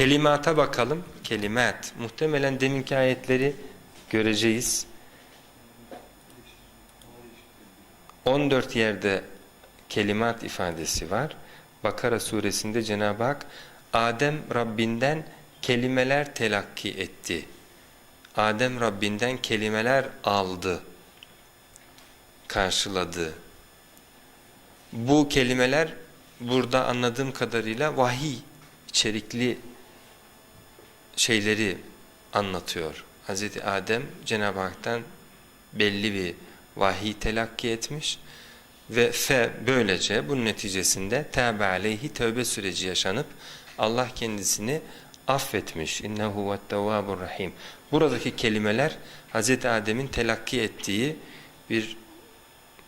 Kelimata bakalım. Kelimat. Muhtemelen deminki ayetleri göreceğiz. 14 yerde kelimat ifadesi var. Bakara suresinde Cenab-ı Hak Adem Rabbinden kelimeler telakki etti. Adem Rabbinden kelimeler aldı, karşıladı. Bu kelimeler burada anladığım kadarıyla vahiy içerikli şeyleri anlatıyor. Hazreti Adem Cenab-ı Hak'tan belli bir vahiy telakki etmiş ve fe böylece bunun neticesinde tevbe aleyhi tövbe süreci yaşanıp Allah kendisini affetmiş. İnnehu vettevvabur rahim. Buradaki kelimeler Hazreti Adem'in telakki ettiği bir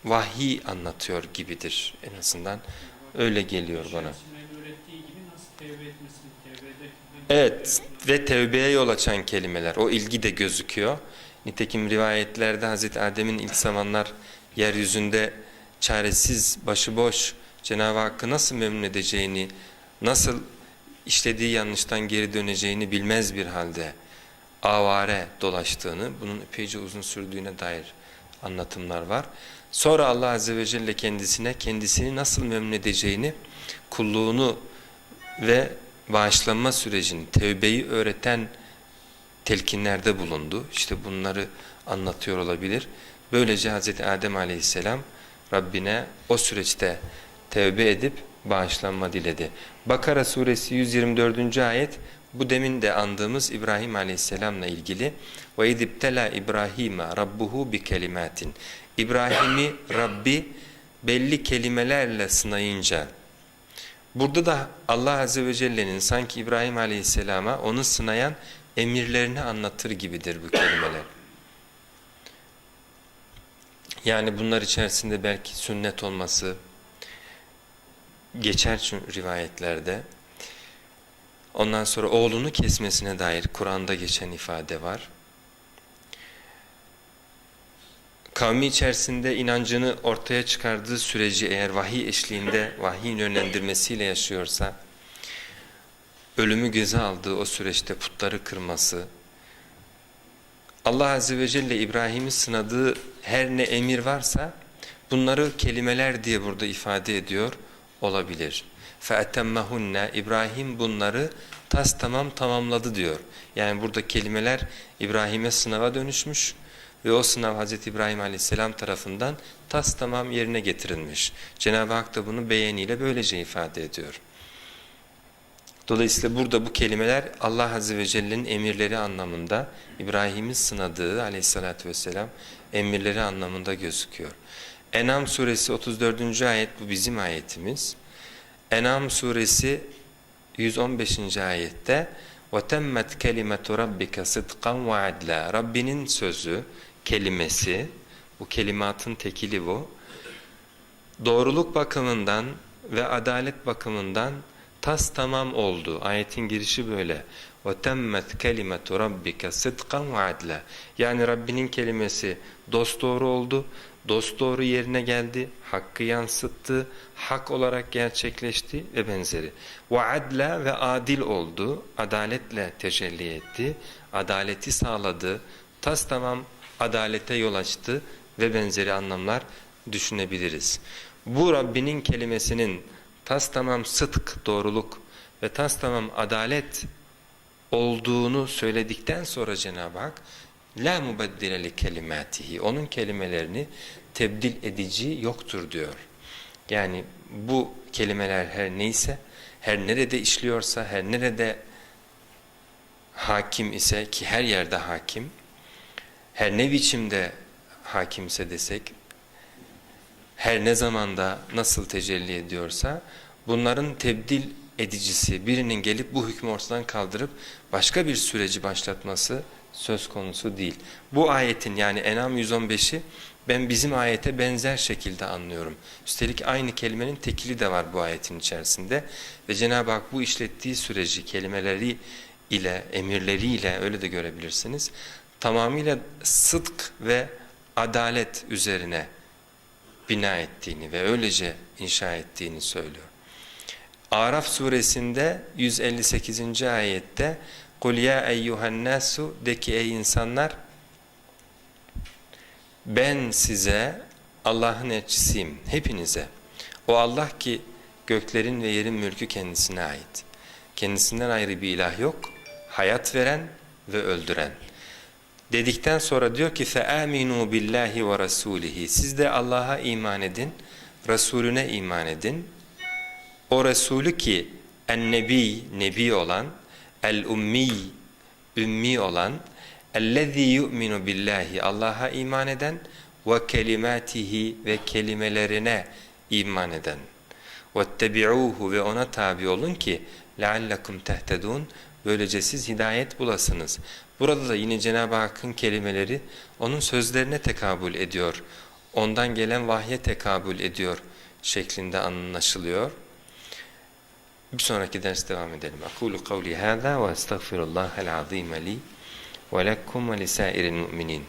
vahiy anlatıyor gibidir en azından. Öyle geliyor bana. Evet ve tevbeye yol açan kelimeler. O ilgi de gözüküyor. Nitekim rivayetlerde Hazreti Adem'in ilk zamanlar yeryüzünde çaresiz, başıboş Cenab-ı Hakk'ı nasıl memnun edeceğini, nasıl işlediği yanlıştan geri döneceğini bilmez bir halde avare dolaştığını, bunun epeyce uzun sürdüğüne dair anlatımlar var. Sonra Allah Azze ve Celle kendisine kendisini nasıl memnun edeceğini, kulluğunu ve bağışlanma sürecini, tevbeyi öğreten telkinlerde bulundu. İşte bunları anlatıyor olabilir. Böylece Hz. Adem aleyhisselam Rabbine o süreçte tevbe edip bağışlanma diledi. Bakara suresi 124. ayet bu demin de andığımız İbrahim aleyhisselamla ilgili ve idibtela İbrahim'e rabbuhu bi kelimatin. İbrahim'i Rabbi belli kelimelerle sınayınca Burada da Allah Azze ve Celle'nin sanki İbrahim Aleyhisselam'a onu sınayan emirlerini anlatır gibidir bu kelimeler. Yani bunlar içerisinde belki sünnet olması geçer rivayetlerde. Ondan sonra oğlunu kesmesine dair Kur'an'da geçen ifade var. kavmi içerisinde inancını ortaya çıkardığı süreci eğer vahiy eşliğinde vahiyin yönlendirmesiyle yaşıyorsa ölümü göze aldığı o süreçte putları kırması Allah Azze ve Celle İbrahim'i sınadığı her ne emir varsa bunları kelimeler diye burada ifade ediyor olabilir. فَاَتَمَّهُنَّ İbrahim bunları tas tamam tamamladı diyor. Yani burada kelimeler İbrahim'e sınava dönüşmüş ve o sınav Hz. İbrahim Aleyhisselam tarafından tas tamam yerine getirilmiş. Cenab-ı Hak da bunu beğeniyle böylece ifade ediyor. Dolayısıyla burada bu kelimeler Allah Azze ve Celle'nin emirleri anlamında İbrahim'in sınadığı aleyhissalatü vesselam emirleri anlamında gözüküyor. Enam suresi 34. ayet bu bizim ayetimiz. Enam suresi 115. ayette وَتَمَّتْ كَلِمَةُ رَبِّكَ صِدْقًا وَعَدْلًا Rabbinin sözü, kelimesi, bu kelimatın tekili bu. Doğruluk bakımından ve adalet bakımından tas tamam oldu. Ayetin girişi böyle. وَتَمَّتْ كَلِمَةُ رَبِّكَ صِدْقًا وَعَدْلًا Yani Rabbinin kelimesi dosdoğru oldu, dosdoğru yerine geldi, hakkı yansıttı, hak olarak gerçekleşti ve benzeri. وَعَدْلًا ve adil oldu, adaletle tecelli etti, adaleti sağladı, tas tamam adalete yol açtı ve benzeri anlamlar düşünebiliriz. Bu Rabbinin kelimesinin tas tamam sıdk, doğruluk ve tas tamam adalet olduğunu söyledikten sonra Cenab-ı Hak la mubaddile li kelimatihi onun kelimelerini tebdil edici yoktur diyor. Yani bu kelimeler her neyse, her nerede işliyorsa, her nerede hakim ise ki her yerde hakim, her ne biçimde hakimse desek, her ne zamanda nasıl tecelli ediyorsa bunların tebdil edicisi birinin gelip bu hükmü ortadan kaldırıp başka bir süreci başlatması söz konusu değil. Bu ayetin yani Enam 115'i ben bizim ayete benzer şekilde anlıyorum. Üstelik aynı kelimenin tekili de var bu ayetin içerisinde ve Cenab-ı Hak bu işlettiği süreci kelimeleri ile emirleriyle öyle de görebilirsiniz. Tamamıyla sıdk ve adalet üzerine bina ettiğini ve öylece inşa ettiğini söylüyor. Araf suresinde 158. ayette Kul ya eyyuhen nasu de ki ey insanlar ben size Allah'ın elçisiyim hepinize. O Allah ki göklerin ve yerin mülkü kendisine ait. Kendisinden ayrı bir ilah yok. Hayat veren ve öldüren dedikten sonra diyor ki feaminu billahi ve rasulihi. Siz de Allah'a iman edin, Resulüne iman edin. O Resulü ki ennebi nebi Nebi olan, el ummi ümmi olan, ellezî yu'minu billahi Allah'a iman eden ve kelimatihi ve kelimelerine iman eden. Vettebi'uhu ve ona tabi olun ki leallekum tehtedun Böylece siz hidayet bulasınız. Burada da yine Cenab-ı Hakk'ın kelimeleri onun sözlerine tekabül ediyor. Ondan gelen vahye tekabül ediyor şeklinde anlaşılıyor. Bir sonraki ders devam edelim. Akulu kavli hâzâ ve estağfirullahel azîme li ve lekkum ve lisâiril mu'minin.